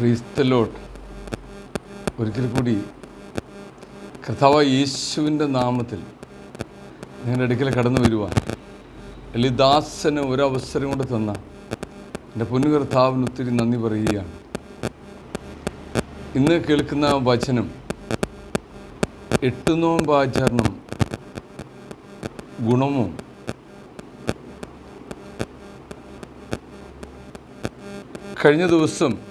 ക്രിസ്തലോട്ട്. ഒരിക്കൽ കൂടി കർത്താവ് യേശുവിന്റെ നാമത്തിൽ നിങ്ങളുടെ അടുക്കൽ കടന്നു വരുവാൻ ലളിദാസന് ഒരവസരം കൊണ്ട് തന്ന എന്റെ പൊന്നുകർത്താവിന് ഒത്തിരി നന്ദി പറയുകയാണ്. ഇന്ന് കേൾക്കുന്ന വചനം എട്ട് നോമ്പാചരണം ഗുണമോ കഴിഞ്ഞ ദിവസം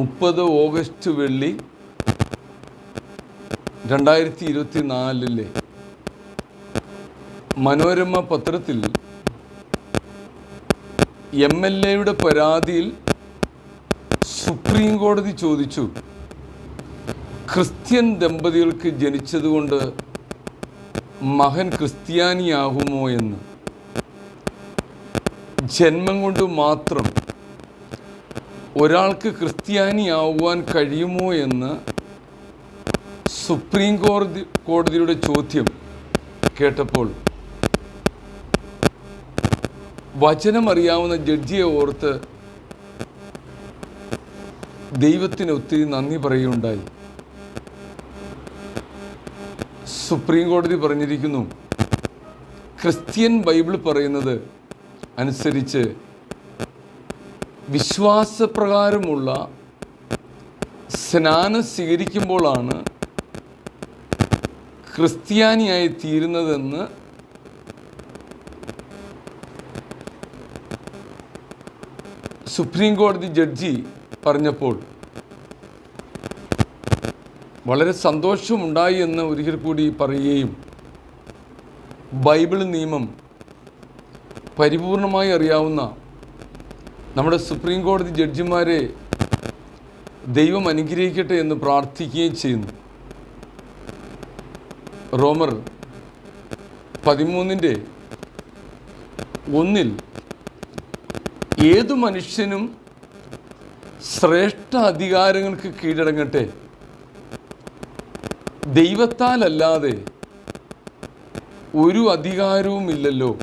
മുപ്പത് ഓഗസ്റ്റ് വെള്ളി രണ്ടായിരത്തി ഇരുപത്തി നാലിലെ മനോരമ പത്രത്തിൽ എം എൽ എയുടെ പരാതിയിൽ സുപ്രീം കോടതി ചോദിച്ചു ക്രിസ്ത്യൻ ദമ്പതികൾക്ക് ജനിച്ചതുകൊണ്ട് മകൻ ക്രിസ്ത്യാനിയാകുമോ എന്ന്. ജന്മം കൊണ്ട് മാത്രം ഒരാൾക്ക് ക്രിസ്ത്യാനിയാവുവാൻ കഴിയുമോ എന്ന് സുപ്രീം കോടതി കോടതിയുടെ ചോദ്യം കേട്ടപ്പോൾ വചനമറിയാവുന്ന ജഡ്ജിയെ ഓർത്ത് ദൈവത്തിന് ഒത്തിരി നന്ദി പറയുകയുണ്ടായി. സുപ്രീം കോടതി പറഞ്ഞിരിക്കുന്നു ക്രിസ്ത്യൻ ബൈബിൾ പറയുന്നത് അനുസരിച്ച് വിശ്വാസപ്രകാരമുള്ള സ്നാനം സ്വീകരിക്കുമ്പോഴാണ് ക്രിസ്ത്യാനിയായി തീരുന്നതെന്ന് സുപ്രീം കോടതി ജഡ്ജി പറഞ്ഞപ്പോൾ വളരെ സന്തോഷമുണ്ടായി എന്ന് ഒരിക്കൽ കൂടി പറയുകയും ബൈബിൾ നിയമം പരിപൂർണമായി അറിയാവുന്ന നമ്മുടെ സുപ്രീം കോടതി ജഡ്ജിമാരെ ദൈവം അനുഗ്രഹിക്കട്ടെ എന്ന് പ്രാർത്ഥിക്കുകയും ചെയ്യുന്നു. റോമർ പതിമൂന്നിന്റെ ഒന്നിൽ ഏതു മനുഷ്യനും ശ്രേഷ്ഠ അധികാരങ്ങൾക്ക് കീഴടങ്ങട്ടെ. ദൈവത്താലല്ലാതെ ഒരു അധികാരവുമില്ലല്ലോ.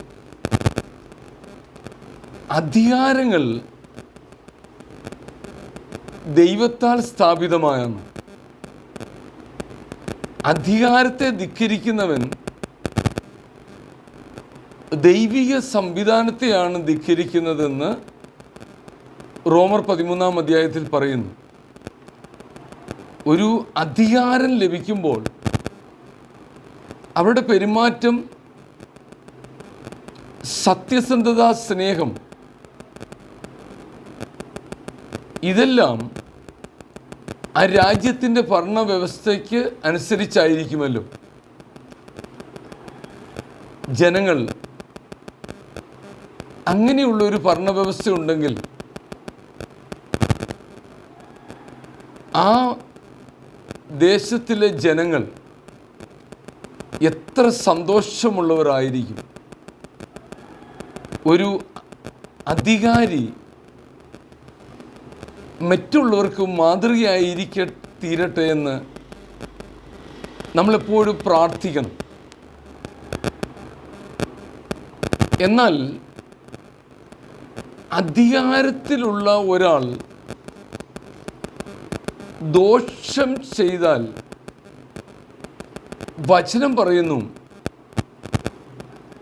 അധികാരങ്ങൾ ദൈവത്താൽ സ്ഥാപിതമായെന്ന് അധികാരത്തെ ധിക്കരിക്കുന്നവൻ ദൈവിക സംവിധാനത്തെയാണ് ധിക്കരിക്കുന്നതെന്ന് റോമർ പതിമൂന്നാം അധ്യായത്തിൽ പറയുന്നു. ഒരു അധികാരം ലഭിക്കുമ്പോൾ അവരുടെ പെരുമാറ്റം സത്യസന്ധത സ്നേഹം ഇതെല്ലാം ആ രാജ്യത്തിന്റെ ഭരണവ്യവസ്ഥയ്ക്ക് അനുസരിച്ചായിരിക്കുമല്ലോ. ജനങ്ങൾ അങ്ങനെയുള്ള ഒരു ഭരണവ്യവസ്ഥ ഉണ്ടെങ്കിൽ ആ ദേശത്തിലെ ജനങ്ങൾ എത്ര സന്തോഷമുള്ളവരായിരിക്കും. ഒരു അധികാരി മറ്റുള്ളവർക്ക് മാതൃകയായിരിക്ക തീരട്ടെ എന്ന് നമ്മളെപ്പോഴും പ്രാർത്ഥിക്കണം. എന്നാൽ അധികാരത്തിലുള്ള ഒരാൾ ദോഷം ചെയ്താൽ വചനം പറയുന്നു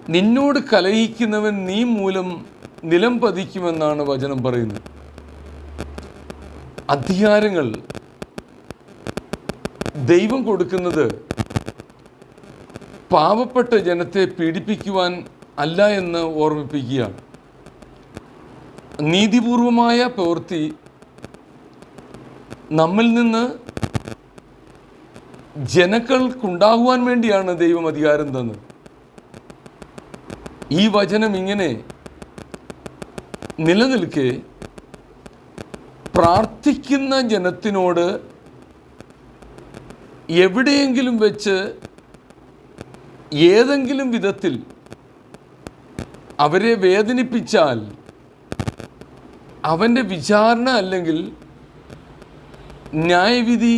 നിന്നോട് കലഹിക്കുന്നവൻ നീ മൂലം നിലം പതിക്കുമെന്നാണ് വചനം പറയുന്നത്. അധികാരങ്ങൾ ദൈവം കൊടുക്കുന്നത് പാവപ്പെട്ട ജനത്തെ പീഡിപ്പിക്കുവാൻ അല്ല എന്ന് ഓർമ്മിപ്പിക്കുകയാണ്. നീതിപൂർവമായ പ്രവൃത്തി നമ്മിൽ നിന്ന് ജനങ്ങൾക്കുണ്ടാകുവാൻ വേണ്ടിയാണ് ദൈവം അധികാരം തന്നത്. ഈ വചനം ഇങ്ങനെ നിലനിൽക്കെ പ്രാർത്ഥിക്കുന്ന ജനത്തിനോട് എവിടെയെങ്കിലും വെച്ച് ഏതെങ്കിലും വിധത്തിൽ അവരെ വേദനിപ്പിച്ചാൽ അവന്റെ വിചാരണ അല്ലെങ്കിൽ ന്യായവിധി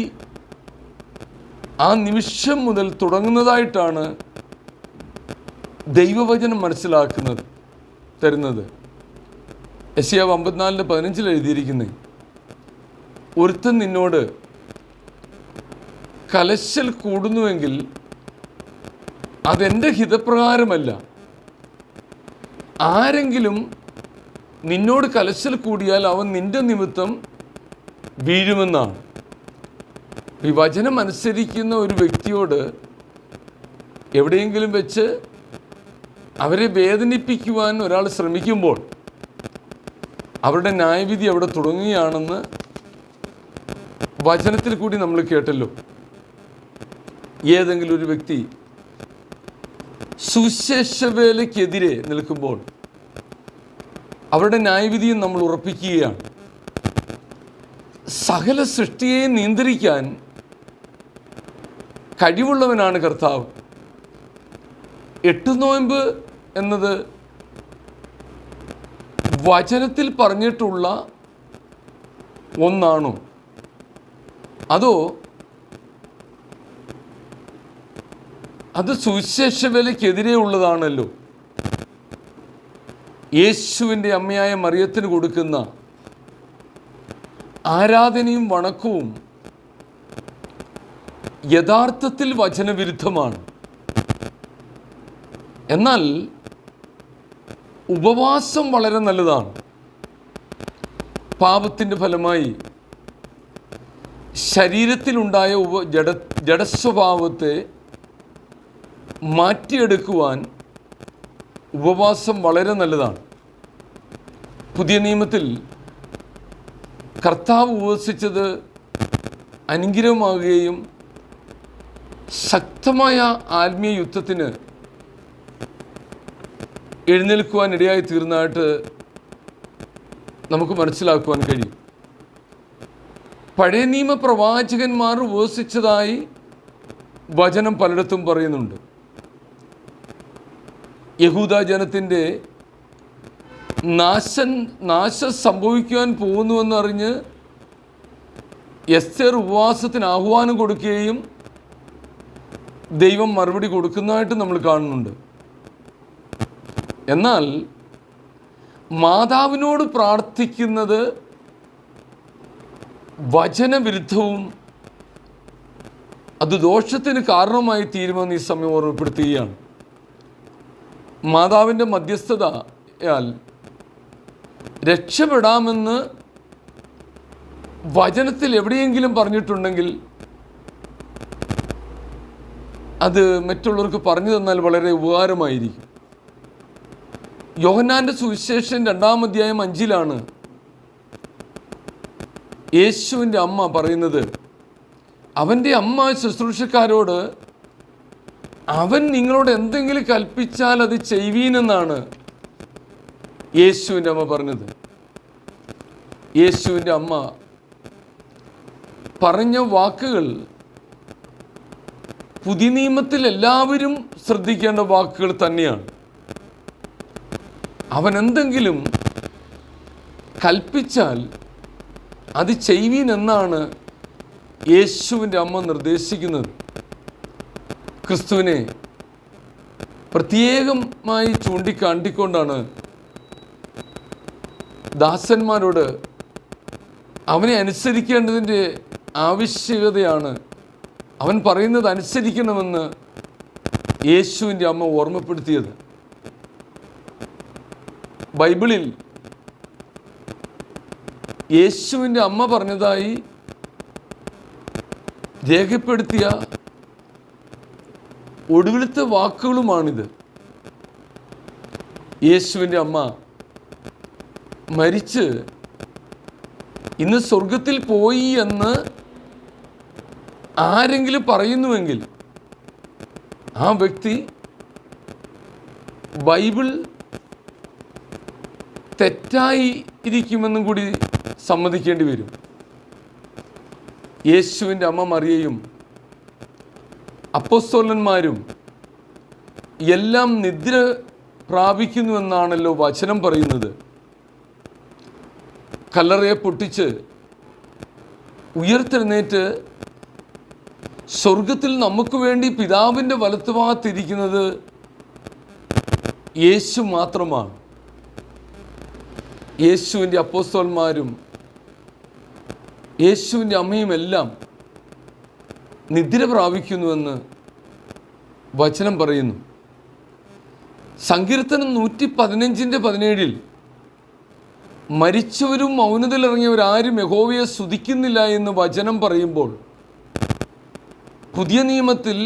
ആ നിമിഷം മുതൽ തുടങ്ങുന്നതായിട്ടാണ് ദൈവവചനം മനസ്സിലാക്കുന്നത് തരുന്നത്. എസ് യശയാവ് അമ്പത്തിനാലിന്റെ പതിനഞ്ചിൽ എഴുതിയിരിക്കുന്നത് ഒരുത്തൻ നിന്നോട് കലശൽ കൂടുന്നുവെങ്കിൽ അതെന്റെ ഹിതപ്രകാരമല്ല. ആരെങ്കിലും നിന്നോട് കലശൽ കൂടിയാൽ അവൻ നിന്റെ നിമിത്തം വീഴുമെന്നാണ്. ഈ അനുസരിക്കുന്ന ഒരു വ്യക്തിയോട് എവിടെയെങ്കിലും വെച്ച് അവരെ വേദനിപ്പിക്കുവാൻ ഒരാൾ ശ്രമിക്കുമ്പോൾ അവരുടെ ന്യായവിധി അവിടെ തുടങ്ങുകയാണെന്ന് വചനത്തിൽ കൂടി നമ്മൾ കേട്ടല്ലോ. ഏതെങ്കിലും ഒരു വ്യക്തി സുശേഷവേലയ്ക്കെതിരെ നിൽക്കുമ്പോൾ അവരുടെ ന്യായവിധിയും നമ്മൾ ഉറപ്പിക്കുകയാണ്. സകല സൃഷ്ടിയെ നിയന്ത്രിക്കാൻ കഴിവുള്ളവനാണ് കർത്താവ്. എട്ട് നോയമ്പ് എന്നത് വചനത്തിൽ പറഞ്ഞിട്ടുള്ള ഒന്നാണോ? അതോ അത് സുവിശേഷ വിലയ്ക്കെതിരെ ഉള്ളതാണല്ലോ. യേശുവിന്റെ അമ്മയായ മറിയത്തിന് കൊടുക്കുന്ന ആരാധനയും വണക്കവും യഥാർത്ഥത്തിൽ വചനവിരുദ്ധമാണ്. എന്നാൽ ഉപവാസം വളരെ നല്ലതാണ്. പാപത്തിന്റെ ഫലമായി ശരീരത്തിലുണ്ടായ ഉപ ജഡ ജഡസ്വഭാവത്തെ മാറ്റിയെടുക്കുവാൻ ഉപവാസം വളരെ നല്ലതാണ്. പുതിയ നിയമത്തിൽ കർത്താവ് ഉപവസിച്ചത് അനുഗ്രഹമാകുകയും ശക്തമായ ആത്മീയ യുദ്ധത്തിന് എഴുന്നേൽക്കുവാൻ ഇടയായി തീർന്നതായിട്ട് നമുക്ക് മനസ്സിലാക്കുവാൻ കഴിയും. പഴയ നിയമ പ്രവാചകന്മാർ ഉപസിച്ചതായി വചനം പലയിടത്തും പറയുന്നുണ്ട്. യഹൂദ ജനത്തിന്റെ നാശൻ നാശം സംഭവിക്കുവാൻ പോകുന്നുവെന്നറിഞ്ഞ് എസ്തർ ഉപവാസത്തിന് ആഹ്വാനം കൊടുക്കുകയും ദൈവം മറുപടി കൊടുക്കുന്നതായിട്ട് നമ്മൾ കാണുന്നുണ്ട്. എന്നാൽ മാതാവിനോട് പ്രാർത്ഥിക്കുന്നത് വചനവിരുദ്ധവും അത് ദോഷത്തിന് കാരണമായി തീരുമെന്ന് ഈ സമയം ഓർമ്മപ്പെടുത്തുകയാണ്. മാതാവിന്റെ മധ്യസ്ഥതയാൽ രക്ഷപ്പെടാമെന്ന് വചനത്തിൽ എവിടെയെങ്കിലും പറഞ്ഞിട്ടുണ്ടെങ്കിൽ അത് മറ്റുള്ളവർക്ക് പറഞ്ഞു തന്നാൽ വളരെ ഉപകാരമായിരിക്കും. യോഹന്നാന്റെ സുവിശേഷം രണ്ടാം അധ്യായം അഞ്ചിലാണ് യേശുവിന്റെ അമ്മ പറയുന്നത് അവന്റെ അമ്മ ശുശ്രൂഷക്കാരോട് അവൻ നിങ്ങളോട് എന്തെങ്കിലും കൽപ്പിച്ചാൽ അത് ചെയ്യുവീനെന്നാണ് യേശുവിന്റെ അമ്മ പറഞ്ഞത്. യേശുവിന്റെ അമ്മ പറഞ്ഞ വാക്കുകൾ പുതിയ നിയമത്തിൽ എല്ലാവരും ശ്രദ്ധിക്കേണ്ട വാക്കുകൾ തന്നെയാണ്. അവൻ എന്തെങ്കിലും കൽപ്പിച്ചാൽ അത് ചെയ്വീൻ എന്നാണ് യേശുവിന്റെ അമ്മ നിർദ്ദേശിക്കുന്നത്. ക്രിസ്തുവിനെ പ്രത്യേകമായി ചൂണ്ടിക്കാണ്ടിക്കൊണ്ടാണ് ദാസന്മാരോട് അവനെ അനുസരിക്കേണ്ടതിന്റെ ആവശ്യകതയാണ്. അവൻ പറയുന്നത് അനുസരിക്കണമെന്ന് യേശുവിന്റെ അമ്മ ഓർമ്മപ്പെടുത്തിയത്. ബൈബിളിൽ യേശുവിന്റെ അമ്മ പറഞ്ഞതായി രേഖപ്പെടുത്തിയ ഒടുവിലത്തെ വാക്കുകളുമാണിത്. യേശുവിന്റെ അമ്മ മരിച്ച് ഇന്ന് സ്വർഗത്തിൽ പോയി എന്ന് ആരെങ്കിലും പറയുന്നുവെങ്കിൽ ആ വ്യക്തി ബൈബിൾ തെറ്റായി ഇരിക്കുമെന്നും കൂടി സമ്മതിക്കേണ്ടി വരും. യേശുവിന്റെ അമ്മ മറിയയും അപ്പസ്തോലന്മാരും എല്ലാം നിദ്ര പ്രാപിക്കുന്നുവെന്നാണല്ലോ വചനം പറയുന്നത്. കല്ലറയെ പൊട്ടിച്ച് ഉയർത്തെഴുന്നേറ്റ് സ്വർഗത്തിൽ നമുക്ക് വേണ്ടി പിതാവിന്റെ വലത്തുഭാഗത്തിരിക്കുന്നത് യേശു മാത്രമാണ്. യേശുവിന്റെ അപ്പോസ്തോന്മാരും യേശുവിന്റെ അമ്മയും എല്ലാം നിദ്ര പ്രാപിക്കുന്നുവെന്ന് വചനം പറയുന്നു. സങ്കീർത്തനം നൂറ്റി പതിനഞ്ചിന്റെ പതിനേഴിൽ മരിച്ചവരും മൗനതയിലിറങ്ങിയവരാരും യഹോവയെ സ്തുതിക്കുന്നില്ല എന്ന് വചനം പറയുമ്പോൾ പുതിയ നിയമത്തിൽ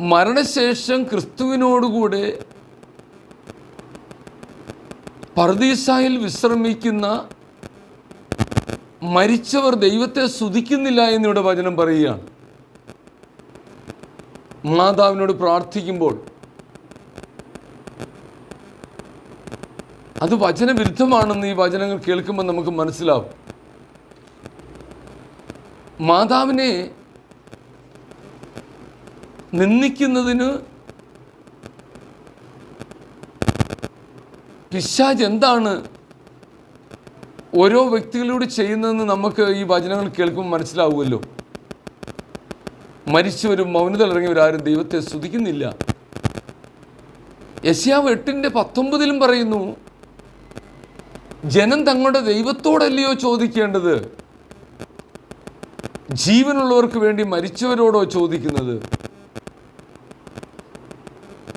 മരണശേഷം ക്രിസ്തുവിനോടുകൂടെ പർദീസായിൽ വിശ്രമിക്കുന്ന മരിച്ചവർ ദൈവത്തെ സ്തുതിക്കുന്നില്ല എന്നിവിടെ വചനം പറയുകയാണ്. മാതാവിനോട് പ്രാർത്ഥിക്കുമ്പോൾ അത് വചനവിരുദ്ധമാണെന്ന് ഈ വചനങ്ങൾ കേൾക്കുമ്പോൾ നമുക്ക് മനസ്സിലാവും. മാതാവിനെ നിന്ദിക്കുന്നതിന് പിശാജ് എന്താണ് ഓരോ വ്യക്തികളിലൂടെ ചെയ്യുന്നതെന്ന് നമുക്ക് ഈ വചനങ്ങൾ കേൾക്കുമ്പോൾ മനസ്സിലാവുമല്ലോ. മരിച്ചവരും മൗനതലിറങ്ങിയവരാരും ദൈവത്തെ സ്തുതിക്കുന്നില്ല. യശ്യാവ് എട്ടിന്റെ പത്തൊമ്പതിലും പറയുന്നു ജനം തങ്ങളുടെ ദൈവത്തോടല്ലയോ ചോദിക്കേണ്ടത്? ജീവനുള്ളവർക്ക് വേണ്ടി മരിച്ചവരോടോ ചോദിക്കുന്നത്?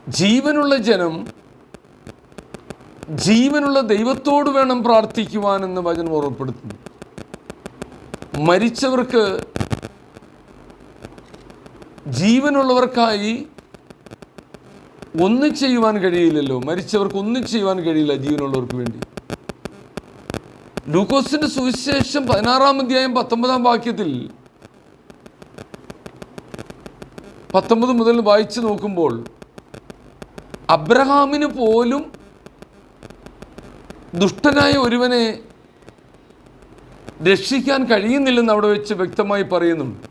ജീവനുള്ള ജനം ജീവനുള്ള ദൈവത്തോട് വേണം പ്രാർത്ഥിക്കുവാനെന്ന് വചനം ഓർമ്മപ്പെടുത്തുന്നു. മരിച്ചവർക്ക് ജീവനുള്ളവർക്കായി ഒന്നും ചെയ്യുവാൻ കഴിയില്ലല്ലോ. മരിച്ചവർക്ക് ഒന്നും ചെയ്യുവാൻ കഴിയില്ല ജീവനുള്ളവർക്ക് വേണ്ടി. ലൂക്കോസിന്റെ സുവിശേഷം പതിനാറാം അധ്യായം പത്തൊമ്പതാം വാക്യത്തിൽ പത്തൊമ്പത് മുതൽ വായിച്ചു നോക്കുമ്പോൾ അബ്രഹാമിന് പോലും ദുഷ്ടനായ ഒരുവനെ രക്ഷിക്കാൻ കഴിയുന്നില്ലെന്ന് അവിടെ വെച്ച് വ്യക്തമായി പറയുന്നുണ്ട്.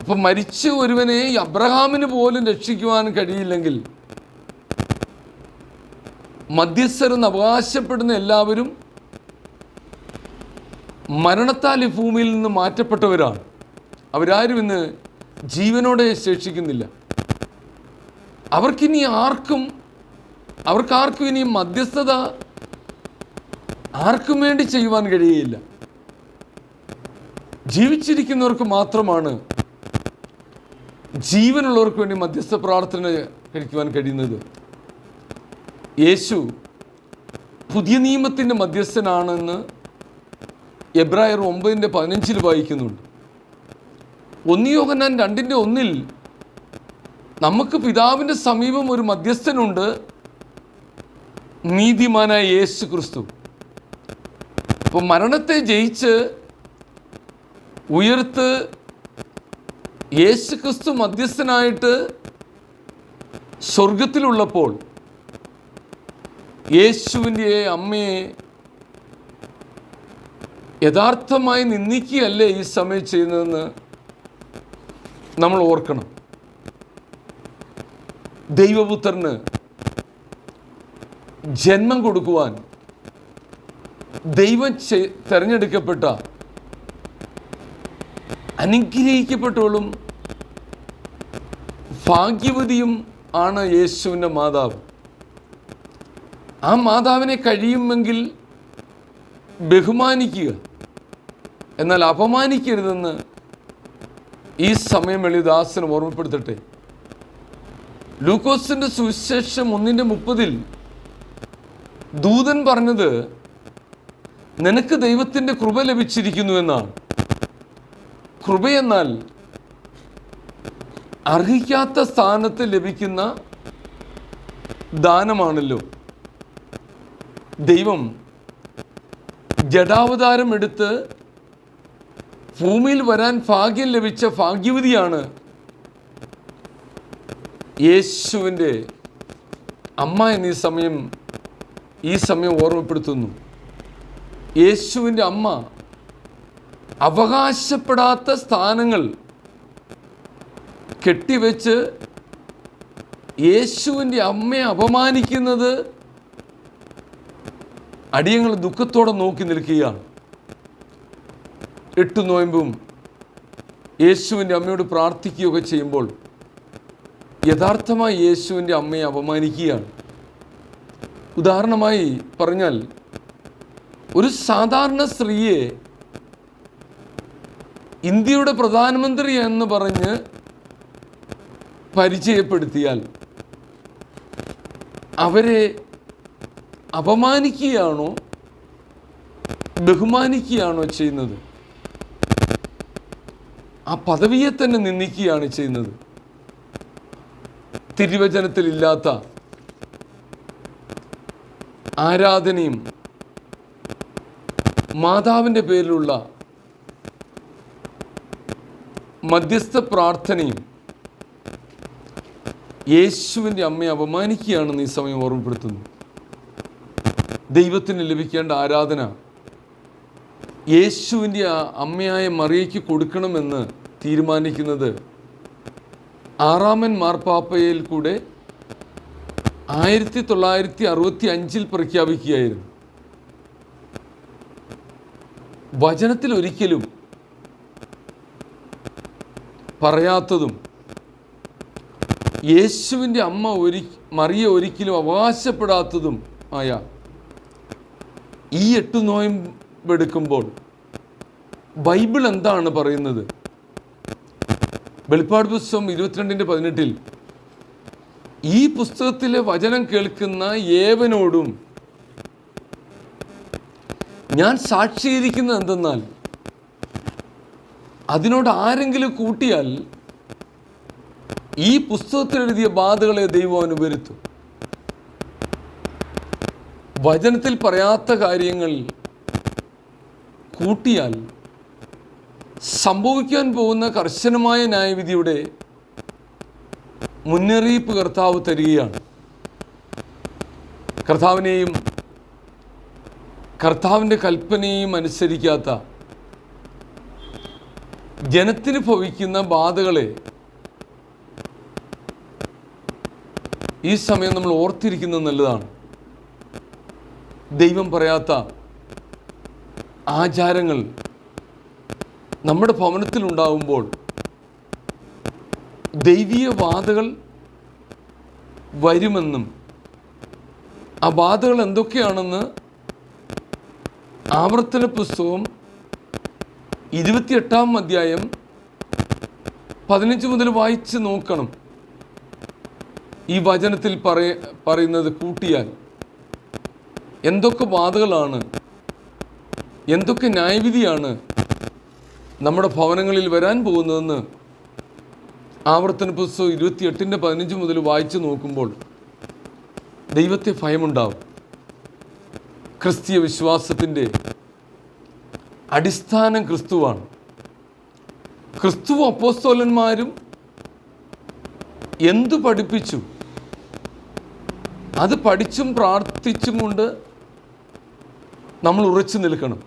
അപ്പം മരിച്ച ഒരുവനെ അബ്രഹാമിന് പോലും രക്ഷിക്കുവാൻ കഴിയില്ലെങ്കിൽ മധ്യസ്ഥരെന്ന് അവകാശപ്പെടുന്ന എല്ലാവരും മരണത്താൽ ഈ ഭൂമിയിൽ നിന്ന് മാറ്റപ്പെട്ടവരാണ്. അവരാരും ഇന്ന് ജീവനോടെ ശേഷിക്കുന്നില്ല. അവർക്കിനി ആർക്കും അവർക്കാർക്കും ഇനി മധ്യസ്ഥത ആർക്കും വേണ്ടി ചെയ്യുവാൻ കഴിയുകയില്ല ജീവിച്ചിരിക്കുന്നവർക്ക് മാത്രമാണ് ജീവനുള്ളവർക്ക് വേണ്ടി മധ്യസ്ഥ പ്രാർത്ഥന കഴിക്കുവാൻ കഴിയുന്നത്. യേശു പുതിയ നിയമത്തിന്റെ മധ്യസ്ഥനാണെന്ന് എബ്രായർ ഒമ്പതിന്റെ പതിനഞ്ചിൽ വായിക്കുന്നുണ്ട്. ഒന്നിയോഹനാൻ രണ്ടിന്റെ ഒന്നിൽ നമുക്ക് പിതാവിന്റെ സമീപം ഒരു മധ്യസ്ഥനുണ്ട്. നീതിമാനായ യേശു ക്രിസ്തു. അപ്പോൾ മരണത്തെ ജയിച്ച് ഉയർത്ത് യേശു ക്രിസ്തു മധ്യസ്ഥനായിട്ട് സ്വർഗത്തിലുള്ളപ്പോൾ യേശുവിന്റെ അമ്മയെ യഥാർത്ഥമായി നിന്ദിക്കുകയല്ലേ ഈ സമയം ചെയ്യുന്നതെന്ന് നമ്മൾ ഓർക്കണം. ദൈവപുത്രന് ജന്മം കൊടുക്കുവാൻ ദൈവം തിരഞ്ഞെടുക്കപ്പെട്ട അനുഗ്രഹിക്കപ്പെട്ടവളും ഭാഗ്യവതിയും ആണ് യേശുവിന്റെ മാതാവ്. ആ മാതാവിനെ കഴിയുമെങ്കിൽ ബഹുമാനിക്കുക എന്നാൽ അപമാനിക്കരുതെന്ന് ഈ സമയം എളിദാസന് ഓർമ്മപ്പെടുത്തട്ടെ. ലൂക്കോസിന്റെ സുവിശേഷം ഒന്നിന്റെ മുപ്പതിൽ ദൂതൻ പറഞ്ഞത് നിനക്ക് ദൈവത്തിന്റെ കൃപ ലഭിച്ചിരിക്കുന്നു എന്നാണ്. കൃപയെന്നാൽ അർഹിക്കാത്ത സ്ഥാനത്ത് ലഭിക്കുന്ന ദാനമാണല്ലോ. ദൈവം ജഡാവതാരം എടുത്ത് ഭൂമിയിൽ വരാൻ ഭാഗ്യം ലഭിച്ച ഭാഗ്യവതിയാണ് യേശുവിന്റെ അമ്മ എന്നീ സമയം ഈ സമയം ഓർമ്മപ്പെടുത്തുന്നു. യേശുവിന്റെ അമ്മ അവകാശപ്പെടാത്ത സ്ഥാനങ്ങൾ കെട്ടിവെച്ച് യേശുവിന്റെ അമ്മയെ അപമാനിക്കുന്നത് അടിയങ്ങൾ ദുഃഖത്തോടെ നോക്കി നിൽക്കുകയാണ്. എട്ട് നോയമ്പും യേശുവിന്റെ അമ്മയോട് പ്രാർത്ഥിക്കുകയൊക്കെ ചെയ്യുമ്പോൾ യഥാർത്ഥമായി യേശുവിന്റെ അമ്മയെ അപമാനിക്കുകയാണ്. ഉദാഹരണമായി പറഞ്ഞാൽ ഒരു സാധാരണ സ്ത്രീയെ ഇന്ത്യയുടെ പ്രധാനമന്ത്രി എന്ന് പറഞ്ഞ് പരിചയപ്പെടുത്തിയാൽ അവരെ അപമാനിക്കുകയാണോ ബഹുമാനിക്കുകയാണോ ചെയ്യുന്നത്? ആ പദവിയെ തന്നെ നിന്ദിക്കുകയാണ് ചെയ്യുന്നത്. തിരുവചനത്തിലില്ലാത്ത ആരാധനയും മാതാവിന്റെ പേരിലുള്ള മധ്യസ്ഥ പ്രാർത്ഥനയും യേശുവിന്റെ അമ്മയെ അപമാനിക്കുകയാണെന്ന് ഈ സമയം ഓർമ്മപ്പെടുത്തുന്നു. ദൈവത്തിന് ലഭിക്കേണ്ട ആരാധന യേശുവിന്റെ അമ്മയായ മറിയയ്ക്ക് കൊടുക്കണമെന്ന് തീരുമാനിക്കുന്നത് ആറാമൻ മാർപ്പാപ്പയിൽ കൂടെ ആയിരത്തി തൊള്ളായിരത്തി അറുപത്തി അഞ്ചിൽ പ്രഖ്യാപിക്കുകയായിരുന്നു. വചനത്തിൽ ഒരിക്കലും പറയാത്തതും യേശുവിന്റെ അമ്മ ഒരി മറിയ ഒരിക്കലും അവകാശപ്പെടാത്തതും ആയ ഈ എട്ട് നോയമ്പെടുക്കുമ്പോൾ ബൈബിൾ എന്താണ് പറയുന്നത്? വെളിപ്പാട് പുസ്തകം ഇരുപത്തിരണ്ടിന്റെ പതിനെട്ടിൽ ഈ പുസ്തകത്തിലെ വചനം കേൾക്കുന്ന ഏവനോടും ഞാൻ സാക്ഷീകരിക്കുന്നത് എന്തെന്നാൽ അതിനോട് ആരെങ്കിലും കൂട്ടിയാൽ ഈ പുസ്തകത്തിൽ എഴുതിയ ബാധകളെ ദൈവം അനുവരുത്തും വചനത്തിൽ പറയാത്ത കാര്യങ്ങൾ കൂട്ടിയാൽ സംഭവിക്കാൻ പോകുന്ന കർശനമായ ന്യായവിധിയുടെ മുന്നറിയിപ്പ് കർത്താവ് തരികയാണ്. കർത്താവിനെയും കർത്താവിന്റെ കൽപ്പനയും അനുസരിക്കാത്ത ജനത്തിന് ഭവിക്കുന്ന ബാധകളെ ഈ സമയം നമ്മൾ ഓർത്തിരിക്കുന്നത് നല്ലതാണ്. ദൈവം പറയാത്ത ആചാരങ്ങൾ നമ്മുടെ ഭവനത്തിലുണ്ടാകുമ്പോൾ ദൈവീയ ബാധകൾ വരുമെന്നും ആ ബാധകൾ എന്തൊക്കെയാണെന്ന് ആവർത്തന പുസ്തകം ഇരുപത്തിയെട്ടാം അധ്യായം പതിനഞ്ച് മുതൽ വായിച്ച് നോക്കണം. ഈ വചനത്തിൽ പറയ പറയുന്നത് കൂട്ടിയാൽ എന്തൊക്കെ ബാധകളാണ് എന്തൊക്കെ ന്യായവിധിയാണ് നമ്മുടെ ഭവനങ്ങളിൽ വരാൻ പോകുന്നതെന്ന് ആവർത്തന പുസ്തകം ഇരുപത്തിയെട്ടിന്റെ പതിനഞ്ച് മുതൽ വായിച്ചു നോക്കുമ്പോൾ ദൈവത്തെ ഭയമുണ്ടാവും. ക്രിസ്തീയ വിശ്വാസത്തിന്റെ അടിസ്ഥാനം ക്രിസ്തുവാണ്. ക്രിസ്തു അപ്പോസ്തോലന്മാരും എന്തു പഠിപ്പിച്ചു? അത് പഠിച്ചും പ്രാർത്ഥിച്ചും കൊണ്ട് നമ്മൾ ഉറച്ചു നിൽക്കണം.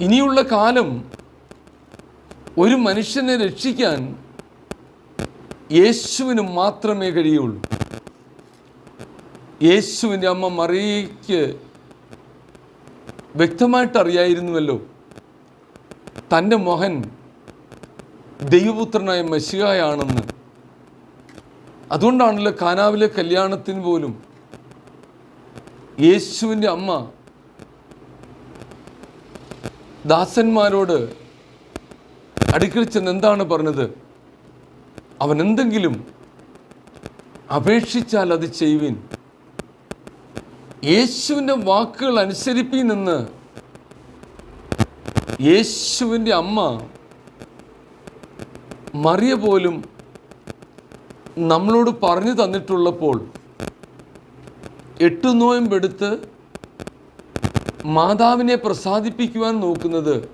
ഇനിയുള്ള കാലം ഒരു മനുഷ്യനെ രക്ഷിക്കാൻ യേശുവിന് മാത്രമേ കഴിയുള്ളൂ. യേശുവിന്റെ അമ്മ മറിയയ്ക്ക് വ്യക്തമായിട്ട് അറിയായിരുന്നുവല്ലോ തന്റെ മോഹൻ ദൈവപുത്രനായ മെസ്സിഹായാണെന്ന് അതുകൊണ്ടാണല്ലോ കാനാവിലെ കല്യാണത്തിന് പോലും യേശുവിന്റെ അമ്മ ദാസന്മാരോട് അടുക്കളിച്ചെന്ന് എന്താണ് പറഞ്ഞത്? അവൻ എന്തെങ്കിലും അപേക്ഷിച്ചാൽ അത് ചെയ്യുവിൻ. യേശുവിന്റെ വാക്കുകൾ അനുസരിപ്പിനെന്ന് യേശുവിന്റെ അമ്മ മറിയ പോലും നമ്മളോട് പറഞ്ഞു തന്നിട്ടുള്ളപ്പോൾ എട്ടു നോയമ്പെടുത്ത് മാതാവിനെ പ്രസാദിപ്പിക്കുവാൻ നോക്കുന്നത്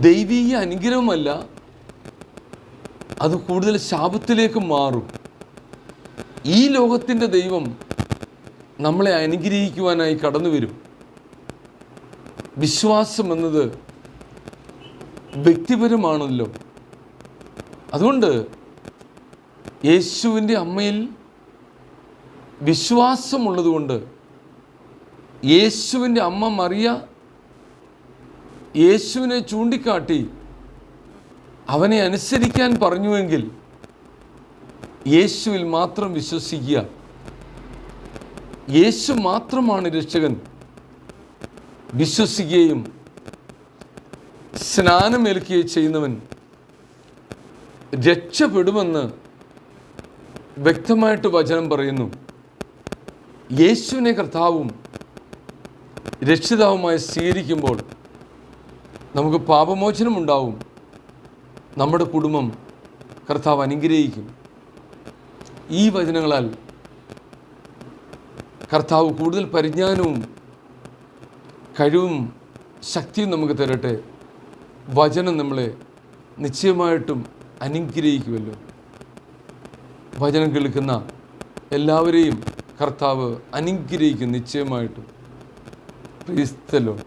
ദൈവീയ അനുഗ്രഹമല്ല അത് കൂടുതൽ ശാപത്തിലേക്ക് മാറും. ഈ ലോകത്തിന്റെ ദൈവം നമ്മളെ അനുഗ്രഹിക്കുവാനായി കടന്നു വരും. വിശ്വാസം എന്നത് വ്യക്തിപരമാണല്ലോ. അതുകൊണ്ട് യേശുവിന്റെ അമ്മയിൽ വിശ്വാസമുള്ളതുകൊണ്ട് യേശുവിന്റെ അമ്മ മറിയ യേശുവിനെ ചൂണ്ടിക്കാട്ടി അവനെ അനുസരിക്കാൻ പറഞ്ഞുവെങ്കിൽ യേശുവിൽ മാത്രം വിശ്വസിക്കുക. യേശു മാത്രമാണ് രക്ഷകൻ. വിശ്വസിക്കുകയും സ്നാനമേൽക്കുകയും ചെയ്യുന്നവൻ രക്ഷപ്പെടുമെന്ന് വ്യക്തമായിട്ട് വചനം പറയുന്നു. യേശുവിനെ കർത്താവും രക്ഷിതാവുമായി സ്വീകരിക്കുമ്പോൾ നമുക്ക് പാപമോചനം ഉണ്ടാവും നമ്മുടെ കുടുംബം കർത്താവ് അനുഗ്രഹിക്കും. ഈ വചനങ്ങളാൽ കർത്താവ് കൂടുതൽ പരിജ്ഞാനവും കഴിവും ശക്തിയും നമുക്ക് തരട്ടെ. വചനം നമ്മളെ നിശ്ചയമായിട്ടും അനുഗ്രഹിക്കുമല്ലോ. വചനം കേൾക്കുന്ന എല്ലാവരെയും കർത്താവ് അനുഗ്രഹിക്കും നിശ്ചയമായിട്ടും. ക്രിസ്തലോ